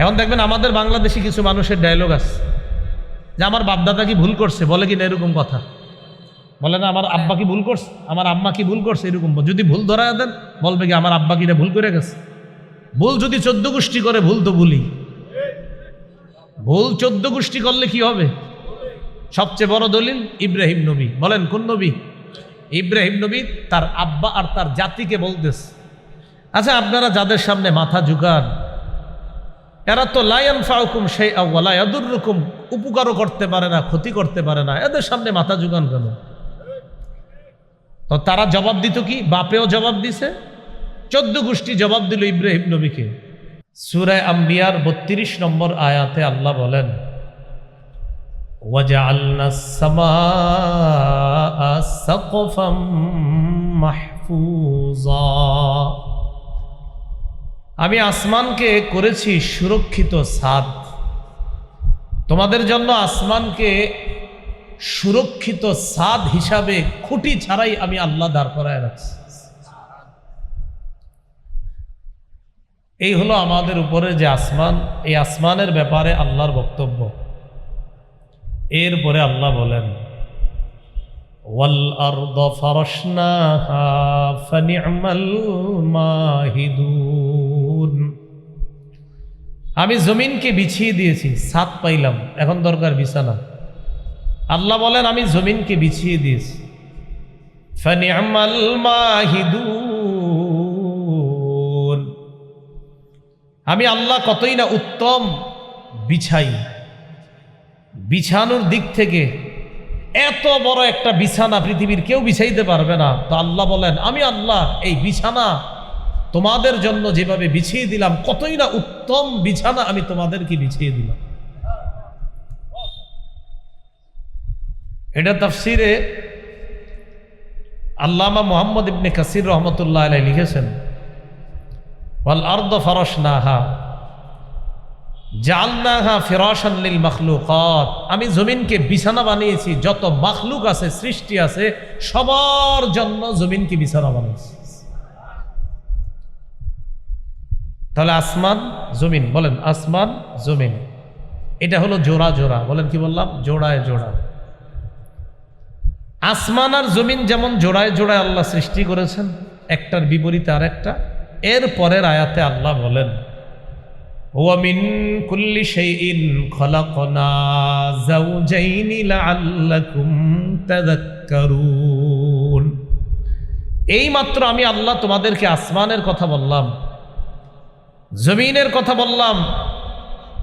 এখন দেখবেন আমাদের বাংলাদেশি কিছু মানুষের ডায়লগ আছে, যে আমার বাপদাদা কি ভুল করছে? বলে কি না এরকম কথা। বলে না, আমার আব্বা কি ভুল করছে? আমার আম্মা কি ভুল করছে? এরকম যদি ভুল ধরা দেন, বলবে কি, আমার আব্বা কিটা ভুল করে গেছে? ভুল যদি চোদ্দ গোষ্ঠী করে, ভুল তো ভুলই। ভুল চোদ্দ গোষ্ঠী করলে কি হবে? সবচেয়ে বড় দলিল, ইব্রাহিম নবী। বলেন, কোন নবী? ইব্রাহিম নবী তার আব্বা আর তার জাতিকে বলতেছে। আচ্ছা আপনারা যাদের সামনে মাথা ঝুকান এরা তো লায়ন ফাউকুম সেই আউ্লা উপকারও করতে পারে না, ক্ষতি করতে পারে না। এদের সামনে মাথা যোগান কেন? তো তারা জবাব দিত কি? বাপেও জবাব দিছে। চোদ্দ গোষ্ঠী জবাব দিল ইব্রাহিম নবীকে। সুরায় আম্বিয়ার বত্রিশ নম্বর আয়াতে আল্লাহ বলেন ওয়াজা মাহফুজা। আমি আসমানকে করেছি সুরক্ষিত ছাদ তোমাদের জন্য আসমানকে সুরক্ষিত ছাদ হিসাবে খুঁটি ছাড়াই আমি আল্লাহ দাঁড় করায় রাখছি। এই হলো আমাদের উপরে যে আসমান, এই আসমানের ব্যাপারে আল্লাহর বক্তব্য। এরপরে আল্লাহ বলেন, ওয়াল আরদ ফারাশনাহা ফানি'মাল মাহিদুন। আমি জমিনকে বিছিয়ে দিয়েছি, ছাদ পাইলাম, এখন দরকার বিছানা। আল্লাহ বলেন, আমি জমিনকে বিছিয়ে দিয়েছি। আমি আল্লাহ কতই না উত্তম বিছাই। বিছানোর দিক থেকে এত বড় একটা বিছানা পৃথিবীর কেউ বিছাইতে পারবে না। তো আল্লাহ বলেন, আমি আল্লাহ, এই বিছানা তোমাদের জন্য যেভাবে বিছিয়ে দিলাম, কতই না উত্তম বিছানা আমি তোমাদেরকে বিছিয়ে দিলাম। এটা তাফসিরে আল্লামা মোহাম্মদ ইবনে কাসির রহমতুল্লাহ আলাই লিখেছেন, ওয়াল আর্দ ফরস নাহা জালনাহা ফিরাসাল্লিল মখলুকাত। আমি জমিনকে বিছানা বানিয়েছি, যত মখলুক আছে, সৃষ্টি আছে, সবার জন্য জমিনকে বিছানা বানিয়েছি। তাহলে আসমান, জমিন, বলেন আসমান, জমিন। এটা হলো জোড়া জোড়া। বলেন কি বললাম? জোড়ায়, জোড়া। আসমান আর জমিন যেমন জোড়ায় জোড়ায় আল্লাহ সৃষ্টি করেছেন, একটার বিপরীতে আর একটা এর পরের আয়াতে আল্লাহ বলেন এই কুল্লি এইমাত্র আমি আল্লাহ তোমাদেরকে আসমানের কথা বললাম। জমিনের কথা বললাম।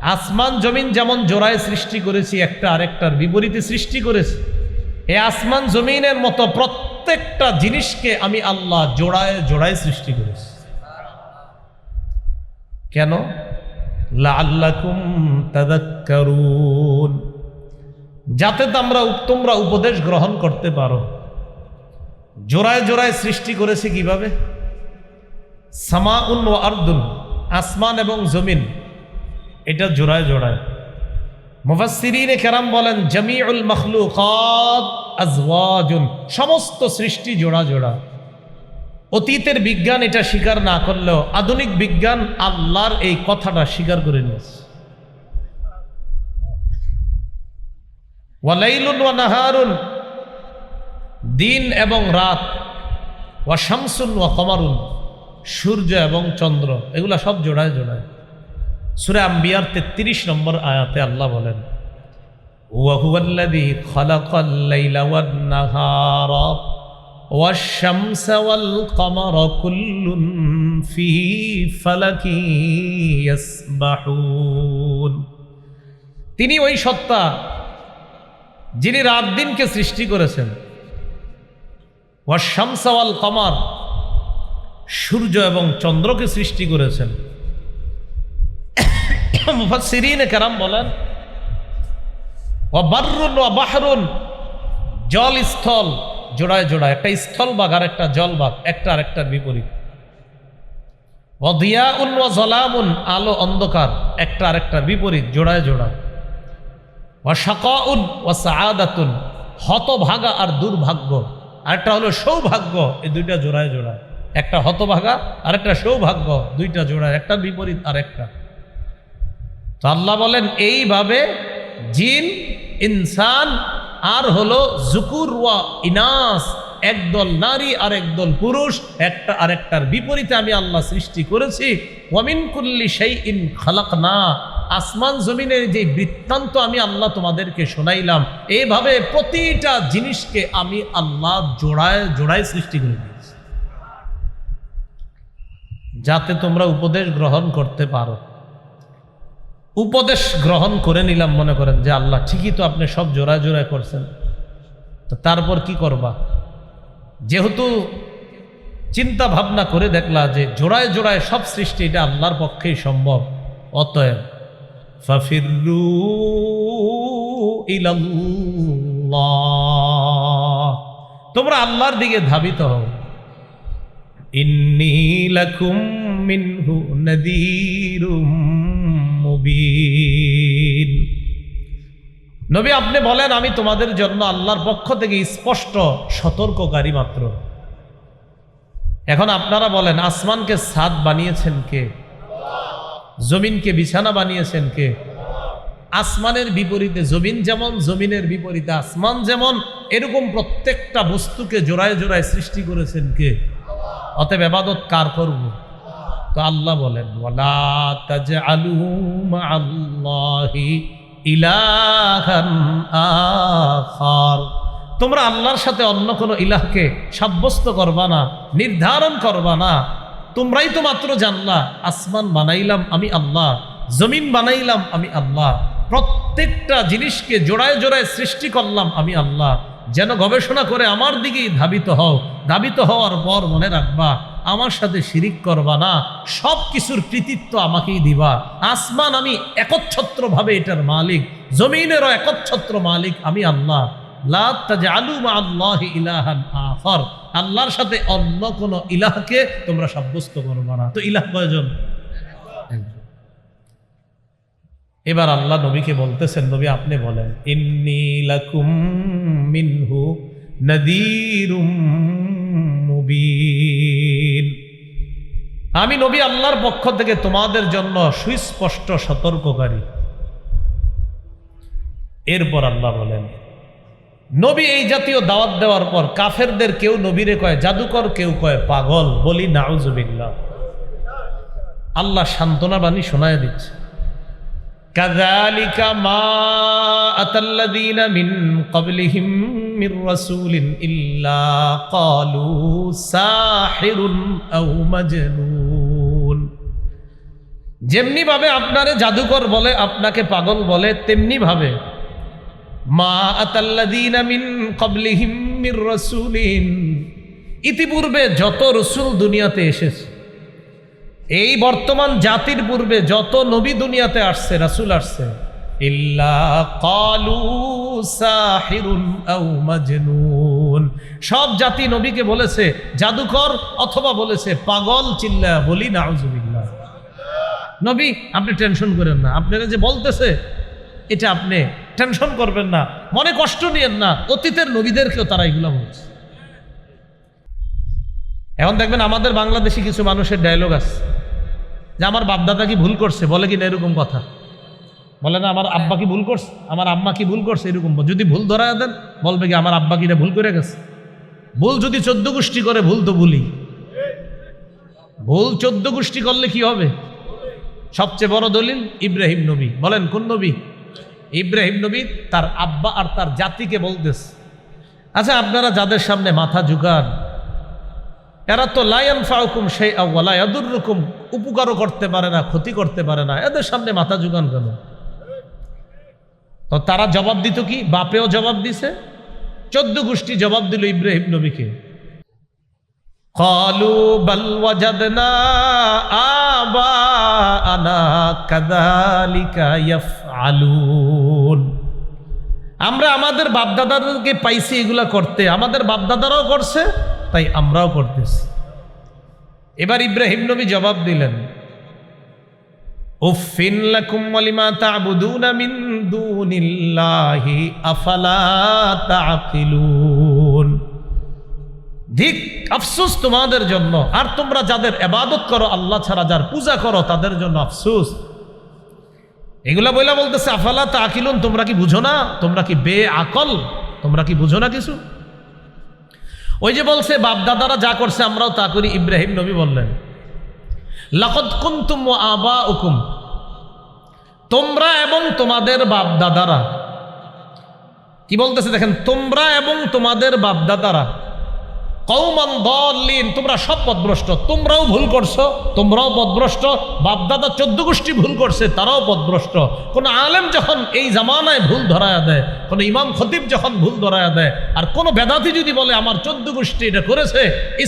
আসমান, জমিন যেমন জোড়ায় সৃষ্টি করেছি, একটা আরেকটার বিপরীতে সৃষ্টি করেছি। এই আসমান, জমিনের মতো প্রত্যেকটা জিনিসকে আমি আল্লাহ জোড়ায় জোড়ায় সৃষ্টি করেছি। কেন? যাতে তোমরা তোমরা উপদেশ গ্রহণ করতে পারো। জোড়ায় জোড়ায় সৃষ্টি করেছে কীভাবে? সামাউন ও আর্দুন। আসমান এবং জমিন, এটা জোড়ায় জোড়ায়। মুফাসসিরিনে কেরাম বলেন, জামিউল মখলুকাত আজওয়াজুন সমস্ত সৃষ্টি জোড়া জোড়া। অতীতের বিজ্ঞান এটা স্বীকার না করলেও আধুনিক বিজ্ঞান আল্লাহর এই কথাটা স্বীকার করে নিয়েছে। ওয়ালাইলুন ওয়া নাহারুন, দিন এবং রাত, ওয়া শামসুন ওয়া কমারুন। সূর্য এবং চন্দ্র এগুলা সব জোড়ায় জোড়ায় সুরে আম্বিয়ার তেত্রিশ নম্বর আয়াতে আল্লাহ বলেন ওয়াহুয়াল্লাযী খালাকাল লাইলা ওয়ান নাহারা والشمس والقمر كل في فلك يسبحون তিনি ওই সত্তা যিনি রাত দিনকে সৃষ্টি করেছেন ওয়াশামসাওয়াল কমার সূর্য এবং চন্দ্রকে সৃষ্টি করেছেন। মুফাসসিরিনে কেরাম বলেন ও বাররুন ও বাহরুন, জল স্থল, জোড়ায় জোড়ায়, একটা স্থল বাঘ আর একটা জল বাঘ, একটা আরেকটার বিপরীত। অদিয়া উন ও জলামুন আলো অন্ধকার, একটা আরেকটার বিপরীত, জোড়ায় জোড়া ও শাকাউন ও সাআদাতুন, হতভাগা আর দুর্ভাগ্য আরেকটা হলো সৌভাগ্য, এই দুইটা জোড়ায় জোড়ায়। একটা হতভাগা আর একটা সৌভাগ্য, দুইটা জোড়া, একটা বিপরীত আর একটা। তো আল্লাহ বলেন, এইভাবে জিন, ইনসান আর হলো জুকুর ওয়া ইনাস, একদল নারী আর একদল পুরুষ, একটা আরেকটার বিপরীতে আমি আল্লাহ সৃষ্টি করেছি। ওয়ামিন কুল্লি সেই ইন খালাক না আসমান জমিনের যে বৃত্তান্ত আমি আল্লাহ তোমাদেরকে শোনাইলাম, এইভাবে প্রতিটা জিনিসকে আমি আল্লাহ জোড়ায় জোড়ায় সৃষ্টি করে যাতে তোমরা উপদেশ গ্রহণ করতে পারো। উপদেশ গ্রহণ করে নিলাম মনে করেন যে আল্লাহ, ঠিকই তো আপনি সব জোড়ায় জোড়ায় করছেন। তো তারপর কি করবা? যেহেতু চিন্তা ভাবনা করে দেখলা যে জোড়ায় জোড়ায় সব সৃষ্টি এটা আল্লাহর পক্ষেই সম্ভব, অতএব ফাফিরু ইলাল্লাহ, তোমরা আল্লাহর দিকে ধাবিত হও। লাকুম মিনহু নাদীরুম মুবিন নবী আপনি বলেন, আমি তোমাদের জন্য আল্লাহর পক্ষ থেকে স্পষ্ট সতর্ককারী মাত্র। এখন আপনারা বলেন, আসমানকে সাদ বানিয়েছেন কে? জমিনকে বিছানা বানিয়েছেন কে? আসমানের বিপরীতে জমিন যেমন, জমিনের বিপরীতে আসমান যেমন, এরকম প্রত্যেকটা বস্তুকে জোড়ায় জোড়ায় সৃষ্টি করেছেন কে? অতএব এবাদত কার করব? তো আল্লাহ বলেন তোমরা আল্লাহর সাথে অন্য কোনো ইলাহকে সাব্যস্ত করবা না, নির্ধারণ করবা না। তোমরাই তো মাত্র জানলা, আসমান বানাইলাম আমি আল্লাহ, জমিন বানাইলাম আমি আল্লাহ, প্রত্যেকটা জিনিসকে জোড়ায় জোড়ায় সৃষ্টি করলাম আমি আল্লাহ। যেন গবেষণা করে আমার দিকেই ধাবিত হও। ধাবিত হওয়ার পর মনে রাখবা, আমার সাথে শিরিক করবা না সব কিছুর কৃতিত্ব আমাকেই দিবা। আসমান আমি একচ্ছত্রভাবে এটার মালিক, জমিনেরও একচ্ছত্র মালিক আমি আল্লাহ। আল্লাহর সাথে অন্য কোন ইলাহকে তোমরা সাব্যস্ত করবা না। তো ইলাহ কয়জন? এবার আল্লাহ নবীকে বলতেছেন, নবী, আপনি বলেন, ইন্নী লাকুম মিনহু নাদীরুম মুবিন। আমি নবী আল্লাহর পক্ষ থেকে তোমাদের জন্য সুস্পষ্ট সতর্ককারী। এরপর আল্লাহ বলেন, নবী এই জাতীয় দাওয়াত দেওয়ার পর কাফেরদের কেউ নবীরে কয়, জাদুকর কেউ কয়, পাগল বলি নাউজুবিল্লাহ। আল্লাহ সান্ত্বনা বাণী শোনায় দিচ্ছে। কাযালিকা মা আতাল্লাযীনা মিন ক্বাবলিহিম ইল্লা ক্বালু সাহিরুন আও যেমনি ভাবে আপনারে জাদুকর বলে, আপনাকে পাগল বলে, তেমনি ভাবে মা আতাল্লাযীনা মিন ক্বাবলিহিম মির রাসূলিন। ইতিপূর্বে যত রসুল দুনিয়াতে এসেছে এই বর্তমান জাতির পূর্বে যত নবী দুনিয়াতে আসছে, রাসুল আসছে সব জাতি নবীকে বলেছে, জাদুকর অথবা বলেছে, পাগল চিল্লা বলি নাউজুবিল্লাহ। নবী, আপনি টেনশন করেন না। আপনারা যে বলতেছে, এটা আপনি টেনশন করবেন না। মনে কষ্ট নিয়েন না। অতীতের নবীদেরকেও তারা এগুলো বলছে। এখন দেখবেন আমাদের বাংলাদেশি কিছু মানুষের ডায়লগ আছে, যে আমার বাপদাদা কি ভুল করছে? বলে কি না এরকম কথা। বলে না, আমার আব্বা কি ভুল করছে? আমার আম্মা কি ভুল করছে? এরকম যদি ভুল ধরা দেন, বলবে কি, আমার আব্বা কিনা ভুল করে গেছে? ভুল যদি চোদ্দ গোষ্ঠী করে, ভুল তো ভুলই। ভুল চোদ্দ গোষ্ঠী করলে কি হবে? সবচেয়ে বড় দলিল, ইব্রাহিম নবী। বলেন, কোন নবী? ইব্রাহিম নবী তার আব্বা আর তার জাতিকে বলতেছে। আচ্ছা আপনারা যাদের সামনে মাথা ঝুকান এরা তো লায়ন ফাউকুম সেই আদুররকম উপকারও করতে পারে না ক্ষতি করতে পারে না এদের সামনে মাথা ঝুকান কেন তো তারা জবাব দিত কি বাপেও জবাব দিছে চোদ্দ গোষ্ঠী জবাব দিল ইব্রাহিম নবীকে قالوا بل وجدنا آباءنا كذلك يفعلون আমরা আমাদের বাপদাদাদেরকে পাইছি এগুলা করতে আমাদের বাপদাদারাও করছে তাই আমরাও করতেছি এবার ইব্রাহিম নবী জবাব দিলেন উফিন লাকুম ওয়ালিমা তা'বুদুনা মিন দুনিল্লাহি আফালা তা'কিলুন? ধিক আফসোস তোমাদের জন্য। আর তোমরা যাদের এবাদত করো, আল্লাহ ছাড়া যার পূজা করো, তাদের জন্য আফসোস। এগুলা বইলা বলতেছে, আফালা তা আকিলুন তোমরা কি বুঝো না? তোমরা কি বে আকল তোমরা কি বুঝো না কিছু? ওই যে বলছে, বাপদাদারা যা করছে, আমরাও তা করি, ইব্রাহিম নবী বললেন। লাকদ কুনতুম আবা উকুম তোমরা এবং তোমাদের বাপদাদারা। কি বলতেছে দেখেন, তোমরা এবং তোমাদের বাপ দাদারা কৌমান দলিন তোমরা সব পদভ্রষ্ট। তোমরাও ভুল করছ, তোমরাও পদভ্রষ্ট। বাপদাদা চোদ্দ গোষ্ঠী ভুল করছে, তারাও পদভ্রষ্ট। কোন আলেম যখন এই জামানায় ভুল ধরায়া দেয়, কোন ইমাম খতিব যখন ভুল ধরায়া দেয়, আর কোন বেদাতি যদি বলে, আমার চোদ্দ গোষ্ঠী এটা করেছে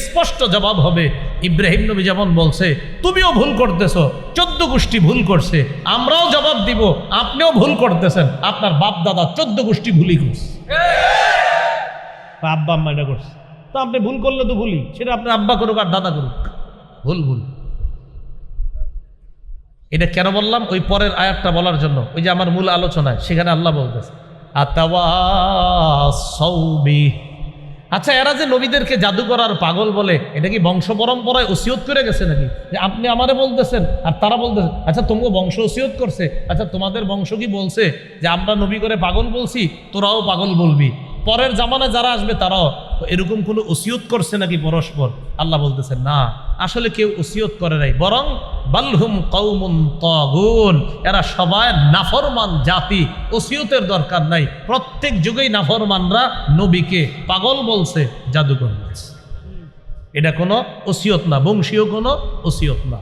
স্পষ্ট জবাব হবে, ইব্রাহিম নবী যেমন বলছে, তুমিও ভুল করতেছো, চোদ্দ গোষ্ঠী ভুল করছে, আমরাও জবাব দিব, আপনিও ভুল করতেছেন, আপনার বাপ দাদা চোদ্দ গোষ্ঠী ভুলই করছে। আব্বা আম্মা এটা করছে। তো আপনি ভুল করলে তো ভুলই। সেটা আপনার আব্বা করুক আর দাদা করুক। ভুল ভুল। এটা কেন বললাম? ওই পরের আয়াতটা বলার জন্য। ওই যে আমার মূল আলোচনায়, সেখানে আল্লাহ বলতেছে আচ্ছা এরা যে নবীদেরকে জাদু করার পাগল বলে, এটা কি বংশ পরম্পরায় ওসিয়ত করে গেছে নাকি? যে আপনি আমারে বলতেছেন, আর তারা বলতেছেন আচ্ছা তোমাকে বংশ ওসিয়ত করছে। আচ্ছা তোমাদের বংশ কি বলছে? যে আমরা নবী করে পাগল বলছি, তোরাও পাগল বলবি। পরের জামানায় যারা আসবে, তারাও। এরকম কোনো ওসিয়ত করছে নাকি পরস্পর? আল্লাহ বলতেছে না। আসলে কেউ ওসিয়ত করে নাই, বরং বালহুম কৌমুন তগুন। এরা সবাই নাফরমান জাতি, ওসিয়তের দরকার নাই। প্রত্যেক যুগেই নাফরমানরা নবীকে পাগল বলছে, জাদুকর বলছে। এটা কোনো ওসিয়ত না, বংশীয় কোনো ওসিয়ত না।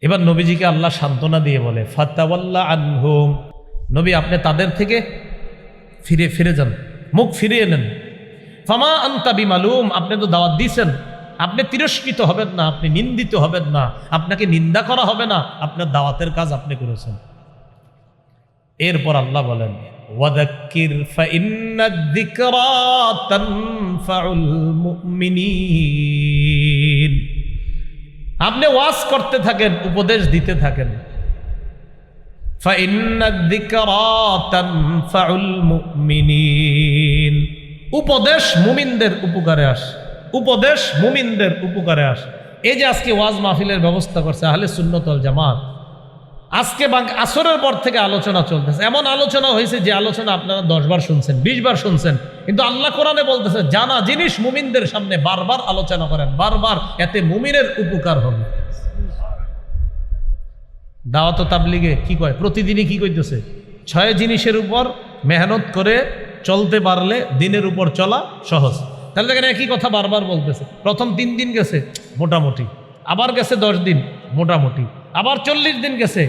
এবার নবীজিকে আল্লাহ সান্ত্বনা দিয়ে বলে, ফাতাওয়াল্লা আনহুম। নবী, আপনি তাদের থেকে ফিরে ফিরে যান। মুখ ফিরিয়ে নেন। ফামা আন্তাবি মালুম আপনি তো দাওয়াত দিয়েছেন। আপনি তিরস্কৃত হবেন না, আপনি নিন্দিত হবেন না, আপনাকে নিন্দা করা হবে না, আপনার দাওয়াতের কাজ আপনি করেছেন। এরপর আল্লাহ বলেন, ওয়াদাক্কির আপনি ওয়াজ করতে থাকেন, উপদেশ দিতে থাকেন। উপদেশ মুমিনদের উপকারে আসে, উপদেশ মুমিনদের উপকারে আসে। এই যে আজকে ওয়াজ মাহফিলের ব্যবস্থা করছে আহলে সুন্নতল জামাত, আজকে আসরের পর থেকে আলোচনা চলতেছে। এমন আলোচনা হয়েছে যে আলোচনা আপনারা দশ বার শুনছেন, বিশ বার শুনছেন, কিন্তু আল্লাহ কোরআনে বলতেছে, জানা জিনিস মুমিনদের সামনে বারবার আলোচনা করেন, বারবার এতে মুমিনের উপকার হবে। দাওয়াত তাবলিগে কি কয়? প্রতিদিনই কি কইতেছে? ছয় জিনিসের উপর মেহনত করে চলতে পারলে দিনের উপর চলা সহজ। তাহলে দেখেন একই কথা বারবার বলতেছে। প্রথম তিন দিন গেছে, মোটামুটি। আবার গেছে দশ দিন, মোটামুটি। আবার চল্লিশ দিন গেছে,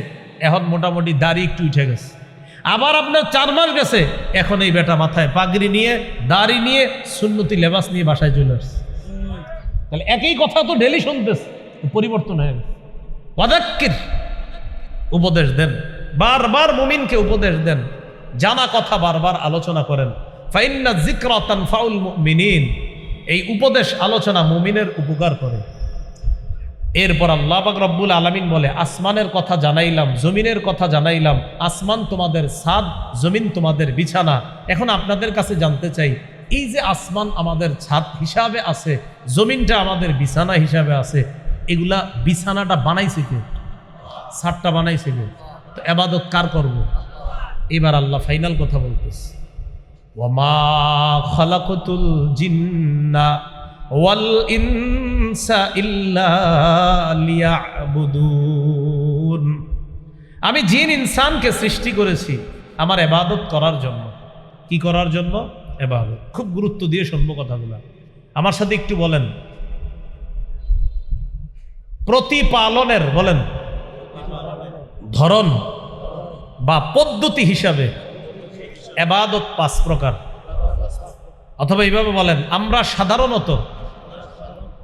এখন মোটামুটি দাড়ি একটু উঠে গেছে। আবার আপনার চার মাস গেছে, এখন এই বেটা মাথায় পাগড়ি নিয়ে, দাড়ি নিয়ে, সুন্নতি লেবাস নিয়ে বাসায় চলে আসছে। তাহলে একই কথা তো ডেলি শুনতেছে পরিবর্তন হয়ে গেছে। উপদেশ দেন। বারবার মুমিনকে উপদেশ দেন। জানা কথা বারবার আলোচনা করেন। ফাইন্না জিক্রা ফাউল মুমিনিন। এই উপদেশ আলোচনা মুমিনের উপকার করে। এরপর আল্লাহ পাক রব্বুল আলামিন বলে, আসমানের কথা জানাইলাম, জমিনের কথা জানাইলাম, আসমান তোমাদের ছাদ জমিন তোমাদের বিছানা। এখন আপনাদের কাছে জানতে চাই, এই যে আসমান আমাদের ছাদ হিসাবে আছে, জমিনটা আমাদের বিছানা হিসাবে আছে, এগুলা বিছানাটা বানাইছে কে? ছাদটা বানাইছে কে তো এবাদত কার করব? এবার আল্লাহ ফাইনাল কথা বলতেছে। ওয়ামা খালাকতুল জিন্না ওয়াল ইনসা ইল্লা লিয়াবুদুন। আমি জিন ইনসানকে সৃষ্টি করেছি আমার এবাদত করার জন্য। কি করার জন্য? এবাদত। খুব গুরুত্ব দিয়ে শুনব কথাগুলো। আমার সাথে একটু বলেন। প্রতিপালনের বলেন। ধরন বা পদ্ধতি হিসাবে এবাদত পাঁচ প্রকার। অথবা এইভাবে বলেন, আমরা সাধারণত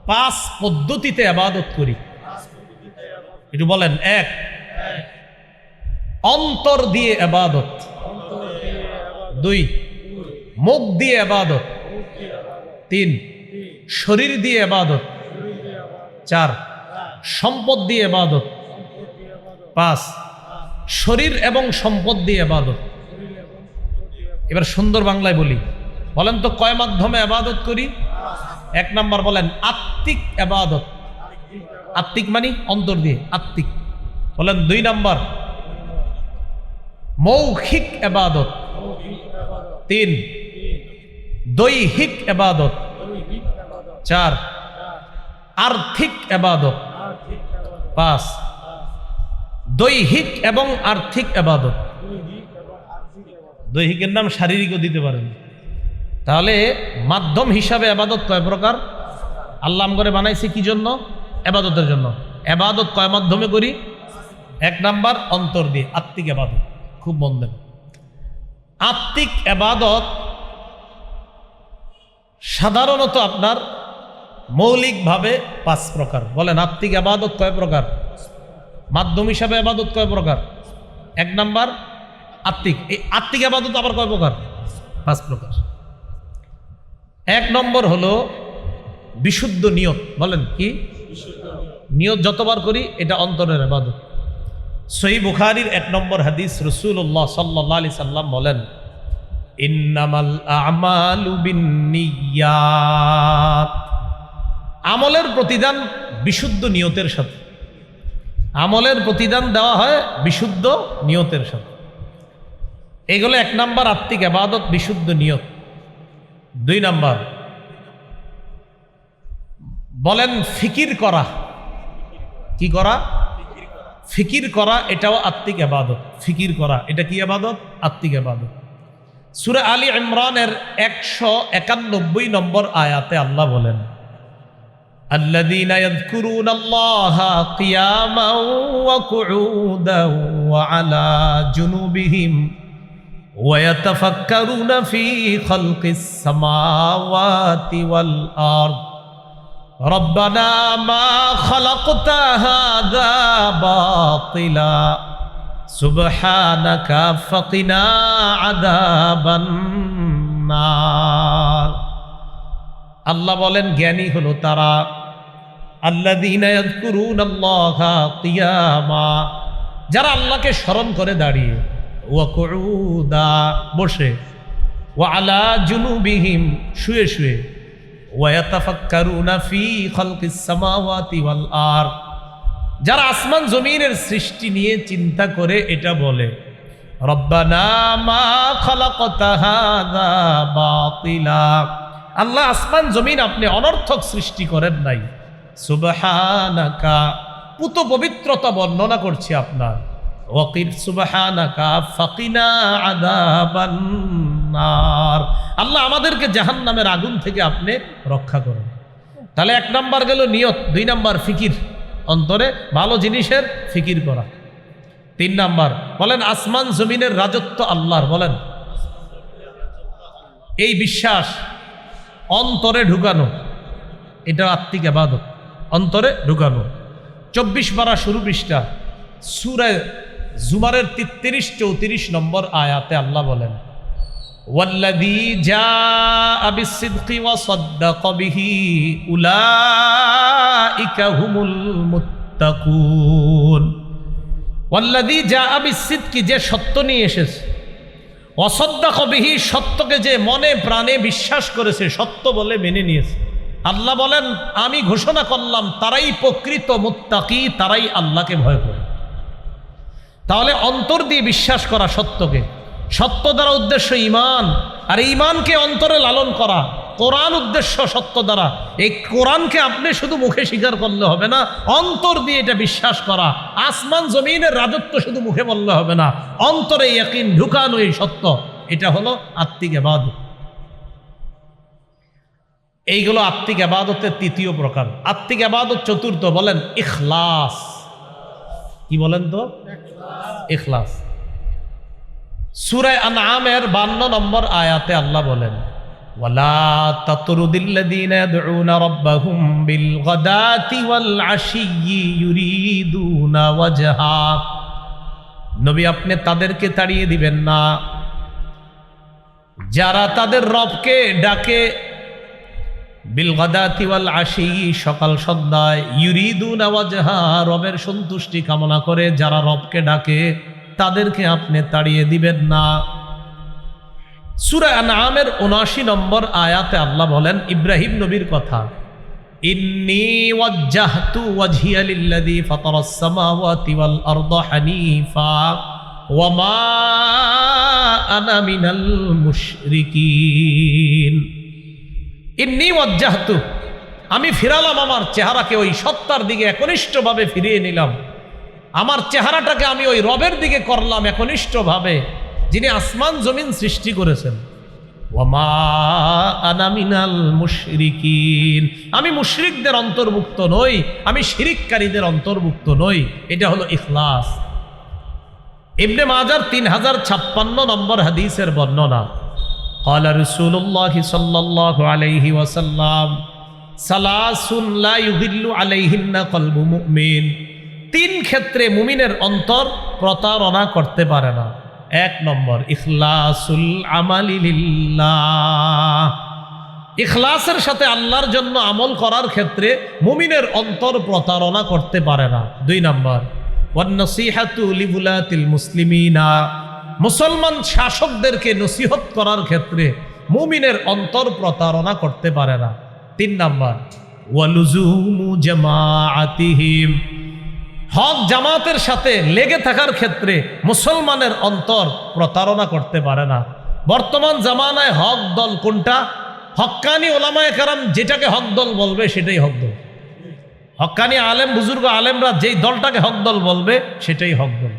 পাঁচ পদ্ধতিতে আবাদত করি। একটু বলেন, এক, অন্তর দিয়ে আবাদত দুই, মুখ দিয়ে আবাদত তিন, শরীর দিয়ে আবাদত চার, সম্পদ দিয়ে আবাদত পাঁচ শরীর এবং সম্পদ দিয়ে আবাদত এবার সুন্দর বাংলায় বলি। বলেন তো কয় মাধ্যমে আবাদত করি? এক নাম্বার বলেন, আত্মিক আবাদত আত্মিক মানে অন্তর দিয়ে, আত্মিক। বলেন দুই নাম্বার, মৌখিক এবাদত তিন, দৈহিক এবাদত চার, আর্থিক এবাদত পাঁচ দৈহিক এবং আর্থিক এবাদত দৈহিকের নাম শারীরিকও দিতে পারেন। তাহলে মাধ্যম হিসাবে আবাদত কয় প্রকার? আল্লাহ করে বানাইছে কি জন্য? এবাদতের জন্য। এবাদত কয় মাধ্যমে করি? এক নাম্বার অন্তর দিয়ে, আত্মিক এবাদত খুব মন দেন। আত্মিক এবাদত সাধারণত আপনার মৌলিকভাবে পাঁচ প্রকার। বলেন, আত্মিক আবাদত কয় প্রকার? মাধ্যম হিসাবে আবাদত কয় প্রকার? এক নাম্বার, আত্মিক। এই আত্মিক আবাদত আবার কয় প্রকার? পাঁচ প্রকার। এক নম্বর হলো বিশুদ্ধ নিয়ত। বলেন কি? নিয়ত যতবার করি, এটা অন্তরের আবাদত। সহি বুখারির এক নম্বর হাদিস রসুল্লাহ সাল্লাহ আলি সাল্লাম বলেন আমলের প্রতিদান বিশুদ্ধ নিয়তের সাথে। আমলের প্রতিদান দেওয়া হয় বিশুদ্ধ নিয়তের সাথে। এগুলো এক নাম্বার আত্মিক আবাদত, বিশুদ্ধ নিয়ত। দুই নাম্বার, বলেন ফিকির করা। কি করা? ফিকির করা, এটাও আত্মিক আবাদত। ফিকির করা, এটা কি আবাদত? আত্মিক আবাদত। সুরে আলী ইমরানের একশো একানব্বই নম্বর আয়াতে আল্লাহ বলেন الذين يذكرون الله قياما وقعودا وعلى جنوبهم ويتفكرون في خلق السماوات والأرض ربنا ما خلقت هذا باطلا سبحانك فقنا عذاب النار আল্লাহ বলেন জ্ঞানী হলো তারা আল্লাহ যারা আল্লাহকে স্মরণ করে দাঁড়িয়ে ওয়াকুদা বসে ও আলা জুনুবিহিম, শুয়ে শুয়ে যারা আসমান জমিনের সৃষ্টি নিয়ে চিন্তা করে এটা বলে আল্লাহ আসমান জমিন আপনি অনর্থক সৃষ্টি করেন নাই। সুবহানাকা, পুত পবিত্রতা বর্ণনা করছি আপনার। ওয়াকির সুবহানাকা, ফাকিনা আযাবান্নার। আল্লাহ আমাদেরকে জাহান্নামের আগুন থেকে আপনি রক্ষা করেন। তাহলে এক নাম্বার গেল নিয়ত, দুই নাম্বার ফিকির, অন্তরে ভালো জিনিসের ফিকির করা। তিন নাম্বার, বলেন আসমান জমিনের রাজত্ব আল্লাহর, বলেন। এই বিশ্বাস অন্তরে ঢুকানো এটা আত্মিক আবাদত। অন্তরে ঢুকানো চব্বিশ পারা শুরু পৃষ্ঠা সুরে জুমারের তিরিশ চৌত্রিশ নম্বর আয়াতে আল্লাহ বলেন والذي جاء بالصدق وصدق به أولئك هم المتقون والذي جاء بالصدق যে সত্য নিয়ে এসেছে অসদ্দাক বিহি সত্যকে যে মনে প্রাণে বিশ্বাস করেছে সত্য বলে মেনে নিয়েছে আল্লাহ বলেন, আমি ঘোষণা করলাম, তারাই প্রকৃত মুত্তাকি, তারাই আল্লাহকে ভয় করে। তাহলে অন্তর দিয়ে বিশ্বাস করা সত্যকে। সত্য দ্বারা উদ্দেশ্য ইমান আর ইমানকে অন্তরে লালন করা, কোরআন উদ্দেশ্য সত্য দ্বারা। এই কোরআনকে আপনি শুধু মুখে স্বীকার করলে হবে না, অন্তর দিয়ে এটা বিশ্বাস করা, আসমান জমিনের রাজত্ব শুধু মুখে বললে হবে না, অন্তরে ইয়াকিন ঢুকানো এই সত্য, এটা হলো আত্মিক আবাদত এইগুলো আত্মিক আবাদতের তৃতীয় প্রকার আত্মিক আবাদত চতুর্থ বলেন ইখলাস কি বলেন তো ইখলাস সুরায় আনআমের বান্ন নম্বর আয়াতে আল্লাহ বলেন ولا تطرد الذين يدعون ربهم بالغداة والعشي يريدون وجها নবী আপনি তাদেরকে তাড়িয়ে দিবেন না যারা তাদের রবকে ডাকে বিলগাদাতি ওয়াল আশি, সকাল সন্ধ্যায় ইউরিদুন ওয়াজহা, রবের সন্তুষ্টি কামনা করে যারা রবকে ডাকে, তাদেরকে আপনি তাড়িয়ে দিবেন না। সুরা আনামের উনআশি নম্বর আয়াতে আল্লাহ বলেন, ইব্রাহিম নবীর কথা, ইন্নি ওয়াজ্জাহতু ওয়াজহিয়া লিল্লাযী ফাতারাস সামাওয়াতি ওয়াল আরদা হানিফা, ওয়া মা আনা মিনাল মুশরিকিন। ইন্নি ওয়াজ্জাহতু আমি ফিরালাম আমার চেহারাকে ওই সত্তার দিকে একনিষ্ঠভাবে ফিরিয়ে নিলাম। আমার চেহারাটাকে আমি ওই রবের দিকে করলাম একনিষ্ঠভাবে, যিনি আসমান জমিন সৃষ্টি করেছেন। আনামিনাল মুশরিকিন। আমি মুশরিকদের অন্তর্ভুক্ত নই, আমি শিরিককারীদের অন্তর্ভুক্ত নই, এটা হলো ইখলাস। ইবনে মাজার তিন হাজার ছাপ্পান্ন নম্বর হাদিসের বর্ণনা। قال رسول الله صلى الله عليه وسلم ثلاث لا يضل عليهن قلب مؤمن তিন ক্ষেত্রে মুমিনের অন্তর প্রতারণা করতে পারে না এক নম্বর ইখলাসুল আমালি লিল্লাহ ইখলাসের সাথে আল্লাহর জন্য আমল করার ক্ষেত্রে মুমিনের অন্তর প্রতারণা করতে পারে না দুই নম্বর ওয়ান্নসিহাতু লিবুলাতিল মুসলিমিনা মুসলমান শাসকদেরকে নসিহত করার ক্ষেত্রে মুমিনের অন্তর প্রতারণা করতে পারে না। তিন নম্বর ওয়ালুজুমু হক জামাতের সাথে লেগে থাকার ক্ষেত্রে মুসলমানের অন্তর প্রতারণা করতে পারে না। বর্তমান জামানায় হক দল কোনটা? হক্কানি ওলামায় কারাম যেটাকে হক দল বলবে সেটাই হক দল। হক্কানি আলেম, বুজুর্গ আলেমরা যেই দলটাকে হক দল বলবে সেটাই হক দল।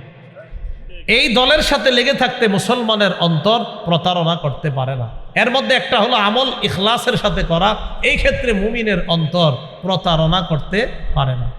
এই দলের সাথে লেগে থাকতে মুসলমানের অন্তর প্রতারণা করতে পারে না। এর মধ্যে একটা হলো আমল ইখলাসের সাথে করা, এই ক্ষেত্রে মুমিনের অন্তর প্রতারণা করতে পারে না।